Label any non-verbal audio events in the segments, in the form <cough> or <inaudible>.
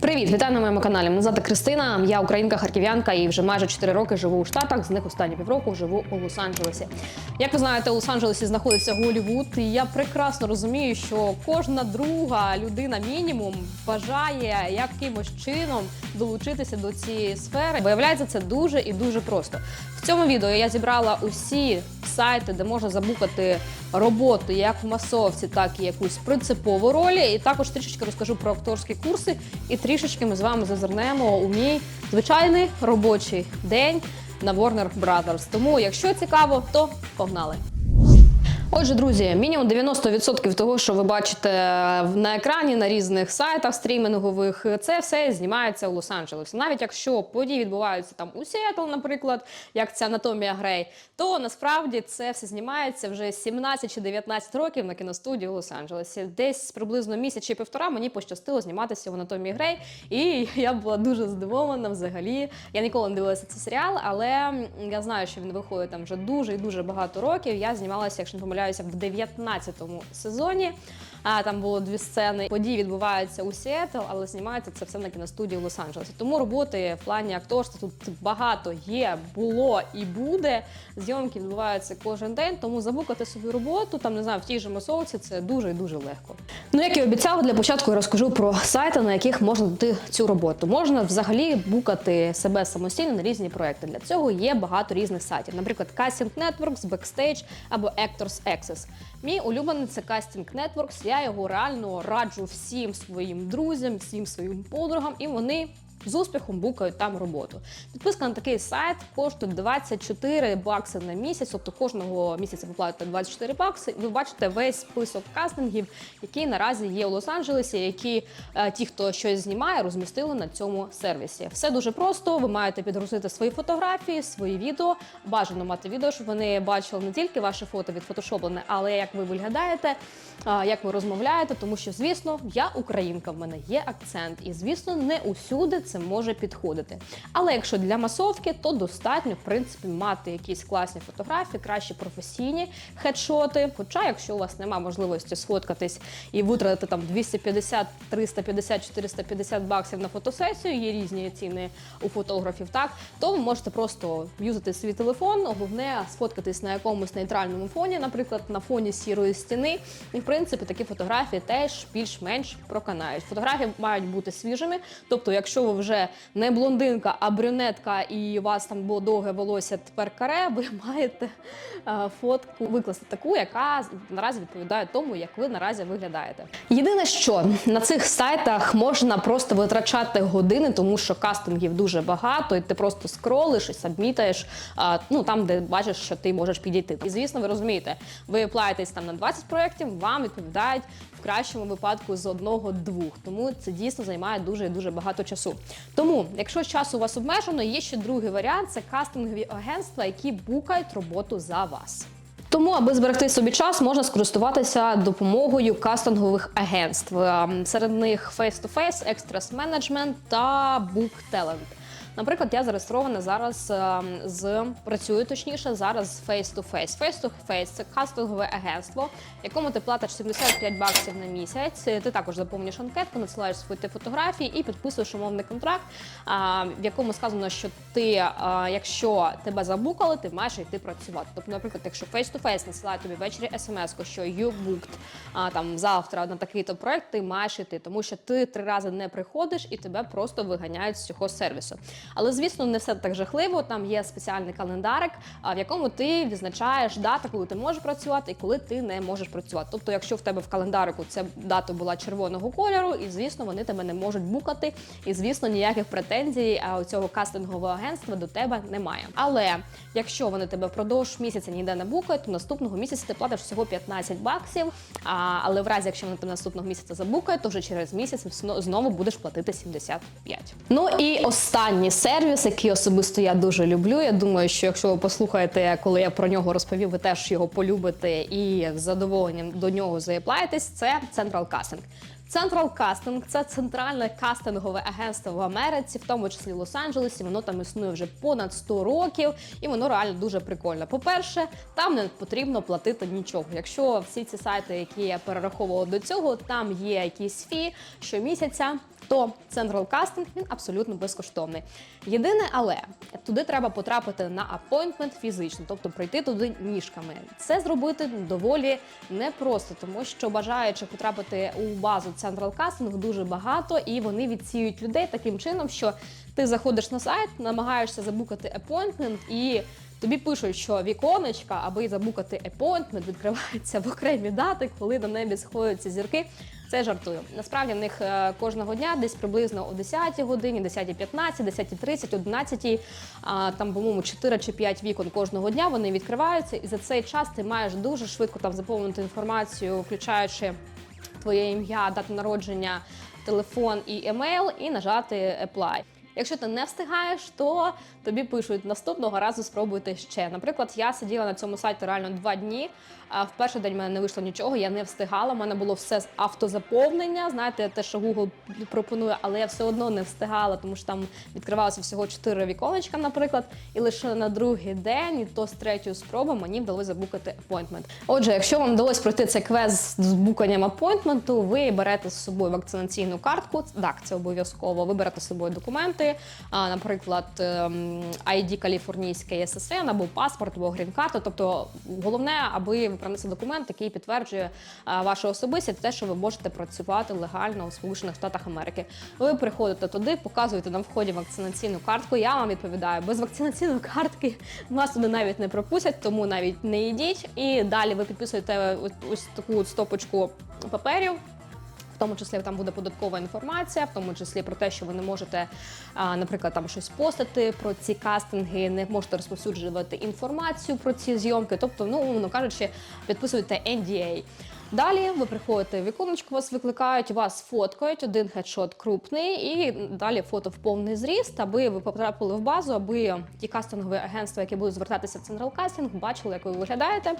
Привіт, вітаю на моєму каналі. Мене звати Кристина. Я українка харків'янка і вже майже 4 роки живу у Штатах. З них останні півроку живу у Лос-Анджелесі. Як ви знаєте, у Лос-Анджелесі знаходиться Голлівуд, і я прекрасно розумію, що кожна друга людина мінімум бажає якимось чином долучитися до цієї сфери. Виявляється, це дуже і дуже просто. В цьому відео я зібрала усі сайти, де можна забукати роботу як в масовці, так і якусь принципову роль. І також трішечки розкажу про акторські курси, і трішечки ми з вами зазирнемо у мій звичайний робочий день на Warner Brothers. Тому, якщо цікаво, то погнали. Отже, друзі, мінімум 90% того, що ви бачите на екрані на різних сайтах стрімінгових, це все знімається у Лос-Анджелесі. Навіть якщо події відбуваються там у Сіетл, наприклад, як ця анатомія Грей, то насправді це все знімається вже 17 чи 19 років на кіностудії у Лос-Анджелесі. Десь приблизно місяць чи півтора мені пощастило зніматися в анатомії Грей, і <laughs> я була дуже здивована взагалі. Я ніколи не дивилася цей серіал, але я знаю, що він виходить там вже дуже і дуже багато років. Я знімалася, якщо не помиляюся, в 19-му сезоні. А там було дві сцени. Події відбуваються у Сіетл, але знімається це все на кіностудії в Лос-Анджелесі. Тому роботи в плані акторства тут багато є, було і буде. Зйомки відбуваються кожен день, тому забукати собі роботу, там не знаю, в тій же масовці це дуже і дуже легко. Ну як і обіцяла, для початку я розкажу про сайти, на яких можна дати цю роботу. Можна взагалі букати себе самостійно на різні проекти. Для цього є багато різних сайтів, наприклад, Casting Networks, Backstage або Actors Access. Мій улюблений це Casting Networks. Я його реально раджу всім своїм друзям, всім своїм подругам, і вони. З успіхом букають там роботу. Підписка на такий сайт коштує 24 бакси на місяць, тобто кожного місяця ви платите 24 бакси. Ви бачите весь список кастингів, які наразі є у Лос-Анджелесі, які е, ті, хто щось знімає, розмістили на цьому сервісі. Все дуже просто. Ви маєте підгрузити свої фотографії, свої відео. Бажано мати відео, щоб вони бачили не тільки ваше фото відфотошоплене, але як ви виглядаєте, е, як ви розмовляєте. Тому що, звісно, я українка, в мене є акцент, і звісно, не усюди це може підходити. Але якщо для масовки, то достатньо в принципі мати якісь класні фотографії, краще професійні хедшоти. Хоча, якщо у вас немає можливості сфоткатись і витратити там 250, 350, 450 баксів на фотосесію, є різні ціни у фотографів, так то ви можете просто юзати свій телефон, головне сфоткатись на якомусь нейтральному фоні, наприклад, на фоні сірої стіни. І в принципі такі фотографії теж більш-менш проканають. Фотографії мають бути свіжими. Тобто, якщо ви вже не блондинка, а брюнетка, і у вас там було довге волосся тепер каре, ви <laughs> маєте е, фотку викласти таку, яка наразі відповідає тому, як ви наразі виглядаєте. Єдине, що на цих сайтах можна просто витрачати години, тому що кастингів дуже багато, і ти просто скролиш і сабмітаєш ну там, де бачиш, що ти можеш підійти. І звісно, ви розумієте, ви плаєтесь там на 20 проєктів, вам відповідають в кращому випадку з одного-двох. Тому це дійсно займає дуже дуже багато часу. Тому, якщо час у вас обмежено, є ще другий варіант це кастингові агентства, які букають роботу за вас. Тому, аби зберегти собі час, можна скористуватися допомогою кастингових агентств. Ем, Серед них Face-to-Face, Extras Management та Book Talent. Наприклад, я зареєстрована зараз ем, з працюю точніше зараз з Face to Face. Face to Face – це кастингове агентство, якому ти платиш 75 баксів на місяць. Ти також заповнюєш анкетку, надсилаєш свої фотографії і підписуєш умовний контракт, в якому сказано, що ти, якщо тебе забукали, ти маєш йти працювати. Тобто, наприклад, якщо Face to Face насилає тобі ввечері смс, що you booked там завтра на такий-то проект, ти маєш йти, тому що ти три рази не приходиш і тебе просто виганяють з цього сервісу. Але звісно, не все так жахливо. Там є спеціальний календарик, в якому ти відзначаєш дату, коли ти можеш працювати і коли ти не можеш працювати. Тобто, якщо в тебе в календарику ця дата була червоного кольору, і звісно, вони тебе не можуть букати. І звісно, ніяких претензій у цього кастингового агентства до тебе немає. Але якщо вони тебе впродовж місяця ніде не букають, то наступного місяця ти платиш всього 15 баксів. А, але в разі, якщо вони тебе наступного місяця забукають, то вже через місяць знову будеш платити 75. Ну і останній сервіс, який особисто я дуже люблю. Я думаю, що якщо ви послухаєте, коли я про нього розповів, ви теж його полюбите і з задоволенням до нього заєплаєтесь, це Central Casting. Central Casting – це центральне кастингове агентство в Америці, в тому числі в Лос-Анджелесі. Воно там існує вже понад 100 років, і воно реально дуже прикольне. По-перше, там не потрібно платити нічого. Якщо всі ці сайти, які я перераховувала до цього, там є якісь фі щомісяця. То Central Casting він абсолютно безкоштовний. Єдине, але туди треба потрапити на апойнтмент фізично, тобто прийти туди ніжками. Це зробити доволі непросто, тому що бажаючих потрапити у базу Central Casting дуже багато, і вони відсіють людей таким чином, що ти заходиш на сайт, намагаєшся забукати апойнтмент і. Тобі пишуть, що віконечка, аби забукати апойнтмент, відкривається в окремі дати, коли на небі сходяться зірки. Це жартую. Насправді в них е, кожного дня десь приблизно о 10 годині, 10.15, 10.30, 11, а, там, по-моєму, 4 чи 5 вікон кожного дня вони відкриваються, і за цей час ти маєш дуже швидко там заповнити інформацію, включаючи твоє ім'я, дату народження, телефон і емейл, і нажати Apply. Якщо ти не встигаєш, то тобі пишуть наступного разу спробуйте ще. Наприклад, я сиділа на цьому сайті реально два дні. А в перший день в мене не вийшло нічого, я не встигала. У мене було все з автозаповнення. Знаєте, те, що Google пропонує, але я все одно не встигала, тому що там відкривалося всього чотири віконечка, наприклад. І лише на другий день, і то з третьої спроби мені вдалося забукати апойнтмент. Отже, якщо вам вдалося пройти цей квест з буканням апойнтменту, ви берете з собою вакцинаційну картку. Так, це обов'язково. Ви берете з собою документи, а, наприклад, ем, ID каліфорнійське ССН або паспорт, або грін-карту. Тобто, головне, аби ви принесли документ, який підтверджує вашу особистість, те, що ви можете працювати легально у Сполучених Штатах Америки. Ви приходите туди, показуєте на вході вакцинаційну картку. Я вам відповідаю, без вакцинаційної картки вас туди навіть не пропустять, тому навіть не йдіть. І далі ви підписуєте ось таку стопочку паперів. В тому числі там буде податкова інформація, в тому числі про те, що ви не можете, наприклад, там щось постати про ці кастинги, не можете розповсюджувати інформацію про ці зйомки. Тобто, ну умовно кажучи, підписуєте NDA. Далі ви приходите в віконечко, вас викликають, вас фоткають, один хедшот крупний, і далі фото в повний зріст, аби ви потрапили в базу, аби ті кастингові агентства, які будуть звертатися в Central Casting, бачили, як ви виглядаєте.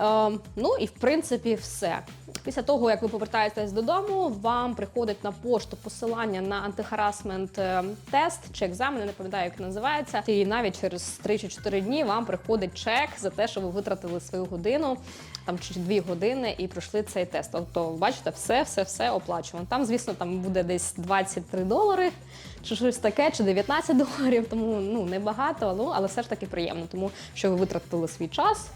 Е, ну і в принципі все. Після того, як ви повертаєтесь додому, вам приходить на пошту посилання на антихарасмент е, тест чи екзамен, не пам'ятаю, як називається. І навіть через 3 чи 4 дні вам приходить чек за те, що ви витратили свою годину там чи 2 години і пройшли цей тест. Тобто, бачите, все, все, все оплачувано. Там, звісно, там буде десь 23 долари. Чи щось таке, чи 19 доларів, тому ну небагато, ну але все ж таки приємно, тому що ви витратили свій час,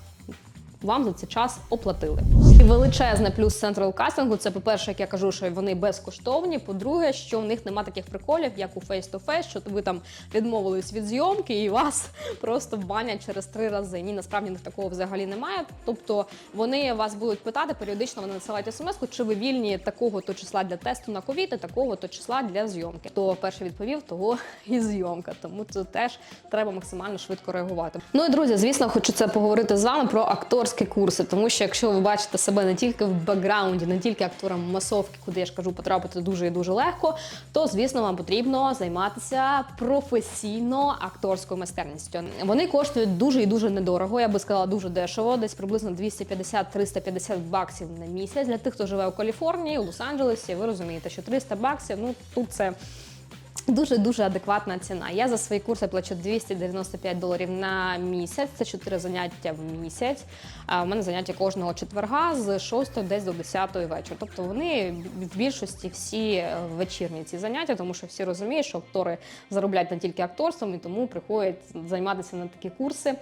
вам за цей час оплатили. Величезне плюс Central Casting – це, по-перше, як я кажу, що вони безкоштовні. По-друге, що в них нема таких приколів, як у Face to Face, що ви там відмовились від зйомки і вас <laughs> просто банять через три рази. Ні, насправді них такого взагалі немає. Тобто вони вас будуть питати періодично, вони надсилають смс чи ви вільні такого то числа для тесту на ковід і такого то числа для зйомки. Хто перший відповів, того <laughs> і зйомка. Тому це теж треба максимально швидко реагувати. Ну і друзі, звісно, хочу це поговорити з вами про акторські курси, тому що якщо ви бачите себе не тільки в бекграунді, не тільки актором масовки, куди я ж кажу, потрапити дуже і дуже легко, то звісно вам потрібно займатися професійно акторською майстерністю. Вони коштують дуже і дуже недорого. Я би сказала, дуже дешево, десь приблизно 250-350 баксів на місяць. Для тих, хто живе у Каліфорнії, у Лос-Анджелесі, ви розумієте, що 300 баксів, ну тут це. Дуже дуже адекватна ціна. Я за свої курси плачу 295 доларів на місяць. Це 4 заняття в місяць. А у мене заняття кожного четверга з 6 десь до 10 вечора. Тобто вони в більшості всі е, вечірні ці заняття, тому що всі розуміють, що актори заробляють не тільки акторством, і тому приходять займатися на такі курси.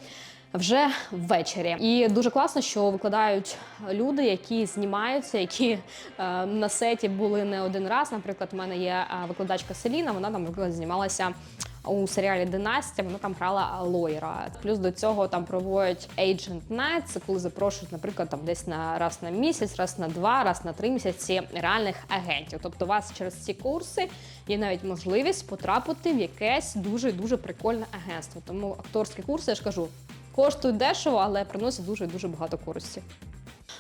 Вже ввечері, і дуже класно, що викладають люди, які знімаються, які е, на сеті були не один раз. Наприклад, у мене є е, викладачка Селіна. Вона там наприклад, знімалася у серіалі Династія. Вона там грала лоєра. Плюс до цього там проводять Agent Night, Це коли запрошують, наприклад, там десь на раз на місяць, раз на два, раз на три місяці реальних агентів. Тобто, у вас через ці курси є навіть можливість потрапити в якесь дуже дуже прикольне агентство. Тому акторські курси я ж кажу. Коштують дешево, але приносять дуже дуже багато користі.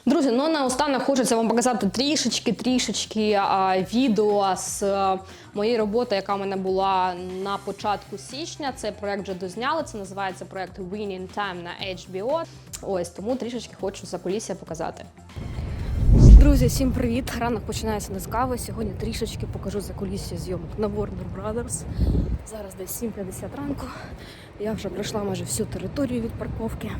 Друзі, ну наостанок хочеться вам показати трішечки, трішечки а, відео з а, моєї роботи, яка в мене була на початку січня. Це проект вже дозняли. Це називається проект Winning Time на HBO. Ось тому трішечки хочу за кулісся показати. Друзі, всім привіт! Ранок починається не з кави. Сьогодні трішечки покажу за кулісся зйомок на Warner Brothers. Зараз десь 7.50 ранку. Я вже пройшла майже всю територію від парковки.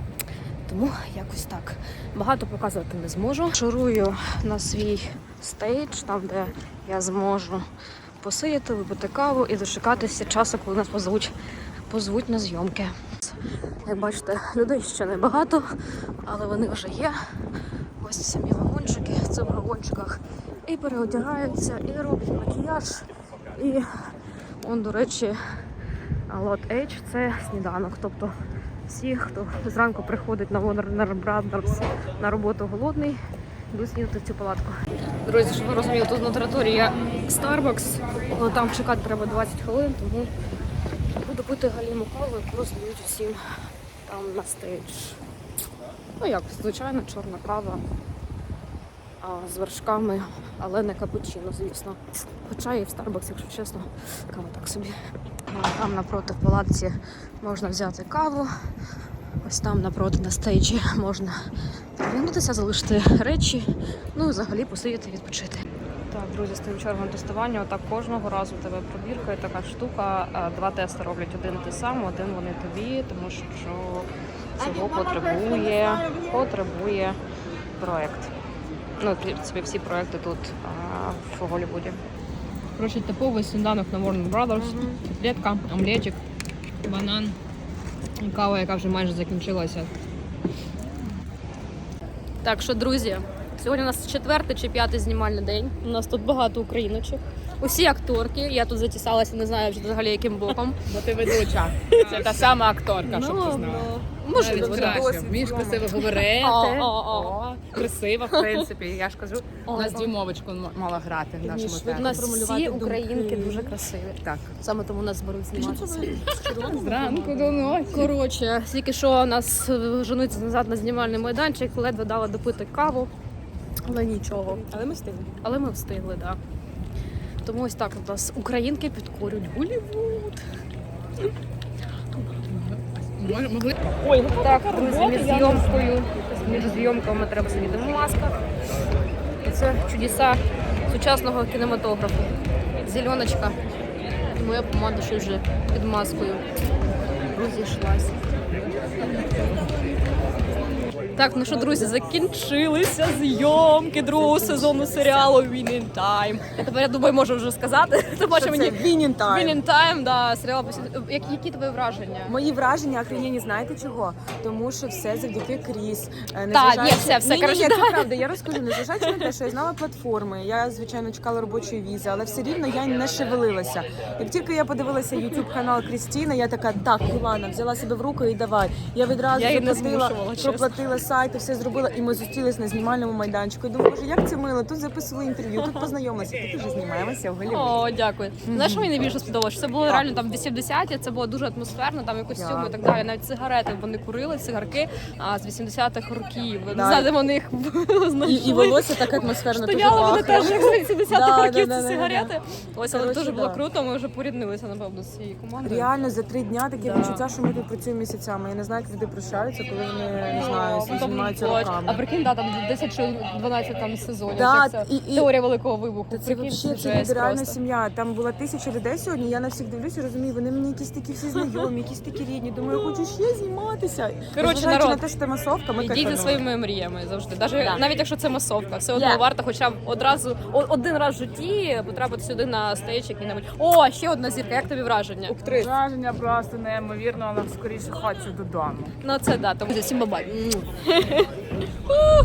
Тому якось так. Багато показувати не зможу. Шурую на свій стейдж, там де я зможу посидіти, випити каву і дочекатися часу, коли нас позвуть, позвуть на зйомки. Як бачите, людей ще небагато, але вони вже є. Ось самі вагончики в вагончиках. І переодягаються, і роблять макіяж. І он, до речі, Lot H – це сніданок. Тобто всі, хто зранку приходить на Warner Brothers на роботу голодний, йдуть снідати цю палатку. Друзі, щоб ви розуміли, тут на території є Starbucks, але там чекати треба 20 хвилин, тому буду пити галіму каву, яку роздають усім там на стейдж. Ну як, звичайно, чорна кава з вершками, але не капучино, звісно. Хоча і в Starbucks, якщо чесно, кава так собі. Там напроти в палатці можна взяти каву. Ось там напроти на стейджі можна переглянутися, залишити речі, ну і взагалі посидіти відпочити. Так, друзі, з тим чергом тестування. Отак кожного разу тебе пробірка і така штука. Два тести роблять один ти сам, один вони тобі, тому що цього потребує, потребує проект. Ну, в принципі, всі проекти тут а, в Голлівуді. Короче, типовий сніданок на Warner Brothers. Котлетка, омлетик, банан і кава, яка вже майже закінчилася. Так що, друзі, сьогодні у нас четвертий чи п'ятий знімальний день. У нас тут багато україночок. Усі акторки. Я тут затісалася, не знаю вже взагалі яким боком. Бо ти ведуча. Це та сама акторка, щоб ти знала. Можливо, Навіть краще. Вмієш красиво говорити. О, о, о. Красиво, в принципі. Я ж кажу, у нас м- мала грати в нашому У театрі. нас всі українки дуже красиві. Так. Саме тому нас беруть зніматися. Зранку до ночі. Коротше, тільки що нас е, женуться назад на знімальний майданчик, ледве дали допити каву. Але нічого. Але ми встигли. Але ми встигли, так. Да. Тому ось так у нас українки підкорюють Голлівуд. Могли Ой, так, друзі, між зйомкою, між зйомками треба сидіти в масках. І це чудеса сучасного кінематографу. Зеленочка. І моя помада ще вже під маскою розійшлась. Так, ну що, друзі, закінчилися зйомки другого сезону серіалу Winning Time. Я тепер я думаю, можу вже сказати. <laughs> Тому що мені Winning Time. Winning Time, да, серіал. Які, які твої враження? Мої враження охренєні, знаєте чого? Тому що все завдяки Кріс. Е, незважаючи- ні, все, все, ні, коротше, ні, ні, це правда. Я розкажу, незважаючи на те, що я знала платформи. Я звичайно чекала робочої візи, але все рівно я не шевелилася. Як тільки я подивилася YouTube канал Крістіна, я така, так, Івана, взяла себе в руку і давай. Я відразу Я її не заплатила, змушувала, чесно. проплатила сайт, все зробила, і ми зустрілись на знімальному майданчику. І думаю, боже, як це мило, тут записували інтерв'ю, тут познайомилися, тут вже знімаємося в Голлівуді. О, дякую. Знаєш, що мені найбільше сподобалося? Це було реально там 80-ті, це було дуже атмосферно, там і костюми, і так далі. Навіть сигарети вони курили, цигарки а, з 80-х років. Не знаю, де вони їх <laughs> І, знайшли. і волосся так атмосферно дуже Стояли вони пахло. теж як з 80-х Да, років да, ці да, сигарети. Ось, але Коротше, дуже було да. круто, ми вже поріднилися, напевно, з цією командою. Реально за три дня таке Да. відчуття, що ми тут працюємо місяцями. Я не знаю, як люди прощаються, коли вони не знаю, Потім знімаються А прикинь, да, там 10 чи 12 там сезонів. Да, це і- і- Теорія великого вибуху. Та це Прикинь, взагалі це жесть нереальна просто. сім'я. Там була тисяча людей сьогодні. Я на всіх дивлюся, розумію, вони мені якісь такі всі знайомі, якісь такі рідні. Думаю, я хочу ще зніматися. Коротше, Незважаючи народ, на те, що це масовка, ми Ідіть за кайфанули. своїми мріями завжди. Даже, Да. Навіть якщо це масовка, все одно Yeah. варто хоча б одразу о- один раз в житті потрапити сюди на стейдж який-небудь. О, ще одна зірка. Як тобі враження? Враження просто неймовірно, але скоріше хочу додому. Ну це да, тому всім бабай.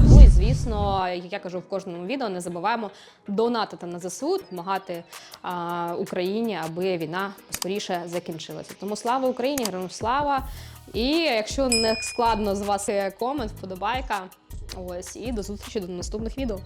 Ну і звісно, як я кажу в кожному відео, не забуваємо донатити на ЗСУ, допомагати а, Україні, аби війна скоріше закінчилася. Тому слава Україні, героям слава! І якщо не складно з вас комент, вподобайка. Ось і до зустрічі до наступних відео.